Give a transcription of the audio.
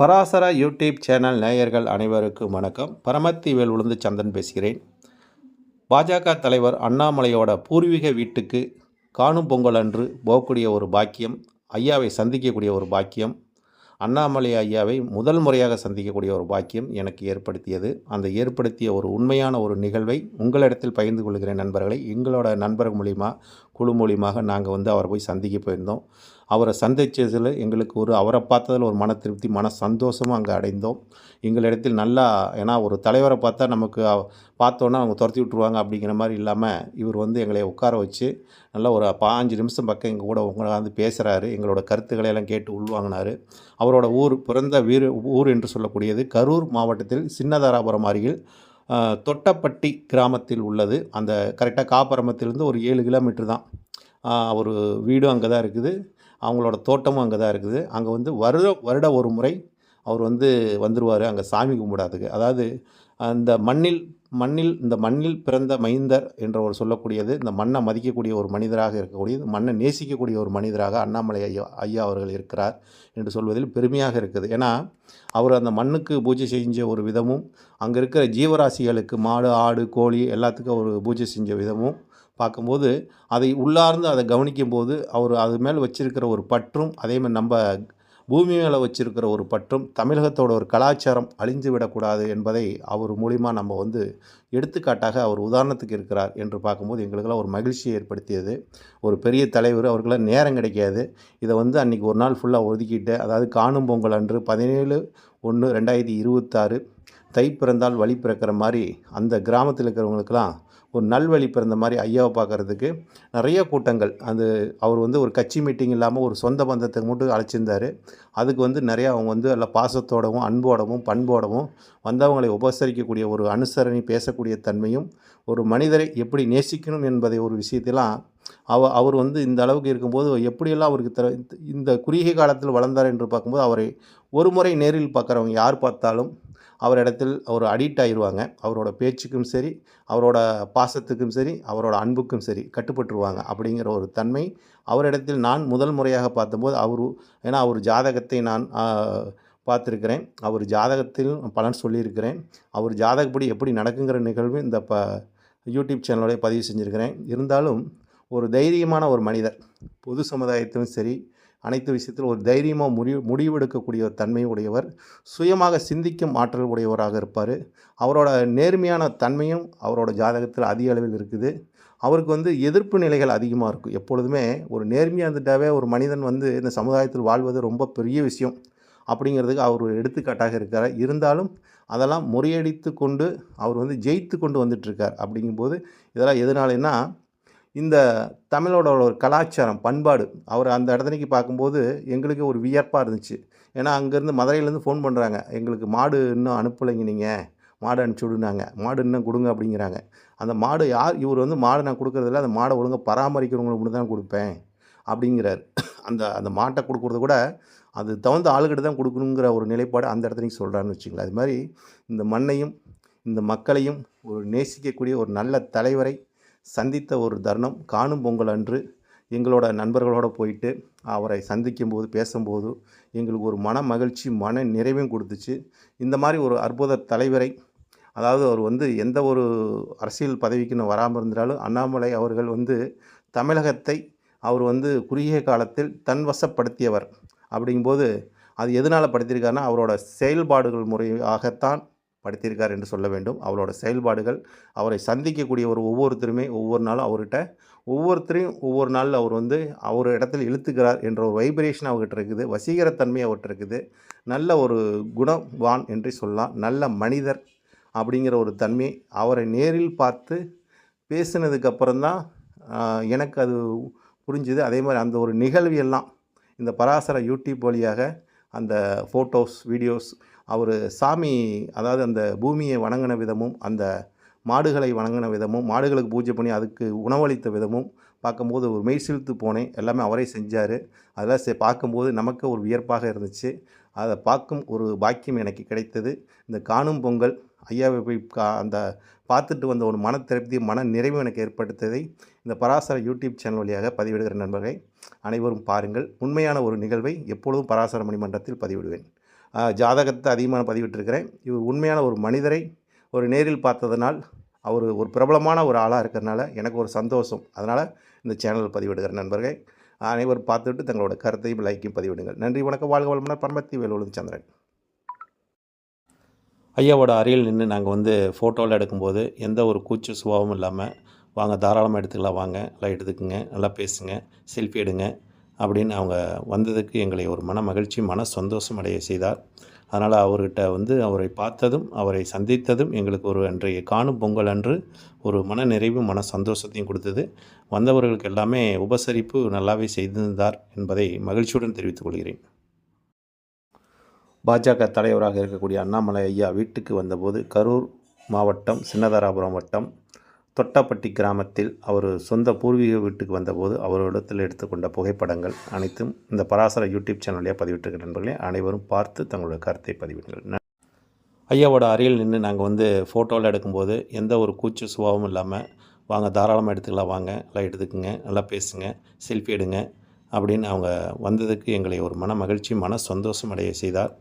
Parasara YouTube channel நேயர்கள் அனைவருக்கும் வணக்கம். பரமத்தி வேல் உளுந்து சந்தன் பேசுகிறேன். பாஜக தலைவர் அண்ணாமலையோட பூர்வீக வீட்டுக்கு காணும் பொங்கல் அன்று போகக்கூடிய ஒரு பாக்கியம் ஐயாவை சந்திக்கக்கூடிய ஒரு பாக்கியம் அண்ணாமலை ஐயாவை முதல் முறையாக சந்திக்கக்கூடிய ஒரு பாக்கியம் எனக்கு ஏற்படுத்தியது. அந்த ஏற்படுத்திய ஒரு உண்மையான ஒரு நிகழ்வை உங்களிடத்தில் பகிர்ந்து கொள்கிறேன் நண்பர்களை. எங்களோட நண்பர்கள் மூலிமா குழு மூலியமாக நாங்கள் வந்து அவரை போய் சந்திக்க போயிருந்தோம். அவரை சந்தித்ததில் எங்களுக்கு ஒரு அவரை பார்த்ததில் ஒரு மன திருப்தி மன சந்தோஷமும் அங்கே அடைந்தோம். எங்களிடத்தில் நல்லா ஏன்னா ஒரு தலைவரை பார்த்தா நமக்கு பார்த்தோன்னா அவங்க துரத்தி விட்ருவாங்க அப்படிங்கிற மாதிரி இல்லாமல் இவர் வந்து எங்களை உட்கார வச்சு நல்லா ஒரு பாஞ்சு நிமிஷம் பக்கம் எங்கள் கூட உட்காந்து பேசுகிறாரு எங்களோட கருத்துக்களை எல்லாம் கேட்டு உள்வாங்கினார். அவரோட ஊர் பிறந்த வீர் ஊர் என்று சொல்லக்கூடியது கரூர் மாவட்டத்தில் சின்னதாராபுரம் அருகில் தொட்டப்பட்டி கிராமத்தில் உள்ளது. அந்த கரெக்டாக காப்பரமத்திலிருந்து ஒரு ஏழு கிலோமீட்டர் தான். ஒரு அவர் வீடும் அங்கே தான் இருக்குது. அவங்களோட தோட்டமும் அங்கே தான் இருக்குது. அங்கே வந்து வருட வருட ஒரு முறை அவர் வந்து வந்துடுவார் அங்கே சாமி கும்பிடாதுக்கு அதாவது அந்த மண்ணில் மண்ணில் இந்த மண்ணில் பிறந்த மைந்தர் என்ற ஒரு சொல்லக்கூடியது இந்த மண்ணை மதிக்கக்கூடிய ஒரு மனிதராக இருக்கக்கூடியது மண்ணை நேசிக்கக்கூடிய ஒரு மனிதராக அண்ணாமலை ஐயா ஐயா அவர்கள் இருக்கிறார் என்று சொல்வதில் பெருமையாக இருக்குது. ஏன்னா அவர் அந்த மண்ணுக்கு பூஜை செஞ்ச ஒரு விதமும் அங்கே இருக்கிற ஜீவராசிகளுக்கு மாடு ஆடு கோழி எல்லாத்துக்கும் அவர் பூஜை செஞ்ச விதமும் பார்க்கும்போது அதை உள்ளார்ந்து அதை கவனிக்கும் போது அவர் அது மேல் வச்சிருக்கிற ஒரு பற்றும் அதேமாதிரி நம்ம பூமி மேலே வச்சிருக்கிற ஒரு பற்றும் தமிழகத்தோட ஒரு கலாச்சாரம் அழிஞ்சு விடக்கூடாது என்பதை அவர் மூலிமா நம்ம வந்து எடுத்துக்காட்டாக அவர் உதாரணத்துக்கு இருக்கிறார் என்று பார்க்கும்போது எங்களுக்கெல்லாம் ஒரு மகிழ்ச்சியை ஏற்படுத்தியது. ஒரு பெரிய தலைவர் அவருக்கெல்லாம் நேரம் கிடைக்காது. இதை வந்து அன்றைக்கி ஒரு நாள் ஃபுல்லாக ஒதுக்கிட்டு அதாவது காணும் பொங்கல் அன்று பதினேழு ஒன்று ரெண்டாயிரத்தி இருபத்தாறு தை பிறந்தால் வழி பிறக்கிற மாதிரி அந்த கிராமத்தில் இருக்கிறவங்களுக்கெல்லாம் ஒரு நல்வழி பிறந்த மாதிரி ஐயாவை பார்க்குறதுக்கு நிறைய கூட்டங்கள். அது அவர் வந்து ஒரு கட்சி மீட்டிங் இல்லாமல் ஒரு சொந்த பந்தத்துக்கு மட்டும் அழைச்சிருந்தார். அதுக்கு வந்து நிறையா அவங்க வந்து எல்லாம் பாசத்தோடவும் அன்போடவும் பண்போடவும் வந்தவங்களை உபசரிக்கக்கூடிய ஒரு அனுசரணை பேசக்கூடிய தன்மையும் ஒரு மனிதரை எப்படி நேசிக்கணும் என்பதை ஒரு விஷயத்தெல்லாம் அவ அவர் வந்து இந்த அளவுக்கு இருக்கும்போது எப்படியெல்லாம் அவருக்கு த இந்த குறுகிய காலத்தில் வளர்ந்தார் என்று பார்க்கும்போது அவரை ஒரு முறை நேரில் பார்க்குறவங்க யார் பார்த்தாலும் அவரிடத்தில் அவர் அடிக்ட் ஆயிடுவாங்க அவரோட பேச்சுக்கும் சரி அவரோட பாசத்துக்கும் சரி அவரோட அன்புக்கும் சரி கட்டுப்பட்டுருவாங்க அப்படிங்கிற ஒரு தன்மை அவரிடத்தில் நான் முதல் முறையாக பார்த்தபோது அவர் ஏன்னா அவர் ஜாதகத்தை நான் பார்த்துருக்கிறேன். அவர் ஜாதகத்தில் பலன் சொல்லியிருக்கிறேன். அவர் ஜாதகப்படி எப்படி நடக்குங்கிற நிகழ்வு இந்த ப யூடியூப் சேனலோடய பதிவு செஞ்சுருக்கிறேன். இருந்தாலும் ஒரு தைரியமான ஒரு மனிதர் பொது சமுதாயத்திலும் சரி அனைத்து விஷயத்திலும் ஒரு தைரியமாக முடிவு முடிவெடுக்கக்கூடிய ஒரு தன்மை உடையவர் சுயமாக சிந்திக்கும் ஆற்றல் உடையவராக இருப்பார். அவரோட நேர்மையான தன்மையும் அவரோட ஜாதகத்தில் அதிக அளவில் இருக்குது. அவருக்கு வந்து எதிர்ப்பு நிலைகள் அதிகமாக இருக்கும். எப்பொழுதுமே ஒரு நேர்மையாக இருந்துட்டாவே ஒரு மனிதன் வந்து இந்த சமுதாயத்தில் வாழ்வது ரொம்ப பெரிய விஷயம் அப்படிங்கிறதுக்கு அவர் ஒரு எடுத்துக்காட்டாக இருக்கார். இருந்தாலும் அதெல்லாம் முறியடித்து கொண்டு அவர் வந்து ஜெயித்து கொண்டு வந்துட்டுருக்கார் அப்படிங்கும்போது இதெல்லாம் எதனாலன்னா இந்த தமிழோட ஒரு கலாச்சாரம் பண்பாடு அவர் அந்த இடத்துக்கு பார்க்கும்போது எங்களுக்கு ஒரு வியப்பாக இருந்துச்சு. ஏன்னா அங்கேருந்து மதுரையிலேருந்து ஃபோன் பண்ணுறாங்க எங்களுக்கு மாடு இன்னும் அனுப்பலைங்க நீங்கள் மாடு அனுப்பிச்சி விடுனாங்க. மாடு இன்னும் கொடுங்க அப்படிங்கிறாங்க. அந்த மாடு யார் இவர் வந்து மாடு நான் கொடுக்குறதில்ல அந்த மாடை ஒழுங்காக பராமரிக்கிறவங்களுக்கு மட்டும் தான் கொடுப்பேன் அப்படிங்கிறார். அந்த அந்த மாட்டை கொடுக்குறது கூட அது தகுந்த ஆளுகிட்ட தான் கொடுக்கணுங்கிற ஒரு நிலைப்பாடு அந்த இடத்துலையும் சொல்கிறான்னு வச்சுங்களேன் அது மாதிரி இந்த மண்ணையும் இந்த மக்களையும் ஒரு நேசிக்கக்கூடிய ஒரு நல்ல தலைவரை சந்தித்த ஒரு தருணம். காணும் பொங்கல் அன்று எங்களோட நண்பர்களோடு போயிட்டு அவரை சந்திக்கும் போது பேசும்போது எங்களுக்கு ஒரு மன மகிழ்ச்சி மன நிறைவையும் கொடுத்துச்சு. இந்த மாதிரி ஒரு அற்புத தலைவரை அதாவது அவர் வந்து எந்த ஒரு அரசியல் பதவிக்குன்னு வராமல் இருந்தாலும் அண்ணாமலை அவர்கள் வந்து தமிழகத்தை அவர் வந்து குறுகிய காலத்தில் தன்வசப்படுத்தியவர். அப்படிங்கும்போது அது எதனால் படுத்தியிருக்காருன்னா அவரோட செயல்பாடுகள் முறையாகத்தான் படுத்தியிருக்கார் என்று சொல்ல வேண்டும். அவரோட செயல்பாடுகள் அவரை சந்திக்கக்கூடிய ஒரு ஒவ்வொருத்தருமே ஒவ்வொரு நாளும் அவர்கிட்ட ஒவ்வொருத்தரையும் ஒவ்வொரு நாளில் அவர் வந்து அவர் இடத்துல இழுத்துக்கிறார் என்ற ஒரு வைப்ரேஷன் அவர்கிட்ட இருக்குது. வசீகரத்தன்மை அவர்கிட்ட இருக்குது. நல்ல ஒரு குணவான் என்று சொல்லலாம். நல்ல மனிதர் அப்படிங்கிற ஒரு தன்மை அவரை நேரில் பார்த்து பேசினதுக்கப்புறம் தான் எனக்கு அது புரிஞ்சுது. அதே மாதிரி அந்த ஒரு நிகழ்வு எல்லாம் இந்த பராசர யூடியூப் வழியாக அந்த ஃபோட்டோஸ் வீடியோஸ் அவர் சாமி அதாவது அந்த பூமியை வணங்கின விதமும் அந்த மாடுகளை வணங்கின விதமும் மாடுகளுக்கு பூஜை பண்ணி அதுக்கு உணவளித்த விதமும் பார்க்கும்போது ஒரு மெய் சிலுத்து போனேன். எல்லாமே அவரே செஞ்சார். அதெல்லாம் பார்க்கும்போது நமக்கு ஒரு வியப்பாக இருந்துச்சு. அதை பார்க்கும் ஒரு பாக்கியம் எனக்கு கிடைத்தது. இந்த காணும் பொங்கல் ஐயாவை போய் கா அந்த பார்த்துட்டு வந்த ஒரு மன திருப்தி மன நிறைவு எனக்கு ஏற்படுத்ததை இந்த பராசர யூடியூப் சேனல் வழியாக பதிவிடுகிற நண்பர்களை அனைவரும் பாருங்கள். உண்மையான ஒரு நிகழ்வை எப்பொழுதும் பராசர மணிமன்றத்தில் பதிவிடுவேன். ஜாதகத்தை அதிகமாக பதிவிட்டிருக்கிறேன். இவர் உண்மையான ஒரு மனிதரை ஒரு நேரில் பார்த்ததனால் அவர் ஒரு பிரபலமான ஒரு ஆளாக இருக்கிறனால எனக்கு ஒரு சந்தோஷம். அதனால் இந்த சேனல் பதிவிடுகிற நண்பர்கள் அனைவரும் பார்த்துட்டு தங்களோட கருத்தையும் லைக்கையும் பதிவிடுங்கள். நன்றி வணக்கம். வாழ்க வளமுடன் பரமத்தி வேலுடன் சந்திரன். ஐயாவோட அருகில் நின்று நாங்கள் வந்து ஃபோட்டோவில் எடுக்கும்போது எந்த ஒரு கூச்ச சுபாவமும் இல்லாமல் வாங்க தாராளமாக எடுத்துக்கலாம் வாங்க நல்லா எடுத்துக்குங்க நல்லா பேசுங்க செல்ஃபி எடுங்க அப்படின்னு அவங்க வந்ததுக்கு எங்களை ஒரு மன மகிழ்ச்சி மன சந்தோஷம் அடைய செய்தார். அதனால் அவர்கிட்ட வந்து அவரை பார்த்ததும் அவரை சந்தித்ததும் எங்களுக்கு ஒரு அன்றைய காணும் பொங்கல் அன்று ஒரு மன நிறைவும் மன சந்தோஷத்தையும் கொடுத்தது. வந்தவர்களுக்கு எல்லாமே உபசரிப்பு நல்லாவே செய்திருந்தார் என்பதை மகிழ்ச்சியுடன் தெரிவித்துக் கொள்கிறேன். பாஜக தலைவராக இருக்கக்கூடிய அண்ணாமலை ஐயா வீட்டுக்கு வந்தபோது கரூர் மாவட்டம் சின்னதாராபுரம் வட்டம் தொட்டப்பட்டி கிராமத்தில் அவர் சொந்த பூர்வீக வீட்டுக்கு வந்தபோது அவரிடத்தில் எடுத்துக்கொண்ட புகைப்படங்கள் அனைத்தும் இந்த பராசர யூடியூப் சேனலில் பதிவிட்டிருக்கிற நண்பர்களே அனைவரும் பார்த்து தங்களுடைய கருத்தை பதிவிடுங்கள். ஐயாவோட அருகில் நின்று நாங்கள் வந்து ஃபோட்டோவில் எடுக்கும்போது எந்த ஒரு கூச்ச சுபாவமும் இல்லாமல் வாங்க தாராளமாக எடுத்துக்கலாம் வாங்க நல்லா எடுத்துக்குங்க நல்லா பேசுங்க செல்ஃபி எடுங்க அப்படின்னு அவங்க வந்ததுக்கு எங்களை ஒரு மன மகிழ்ச்சி மன சந்தோஷம் அடைய செய்தார்.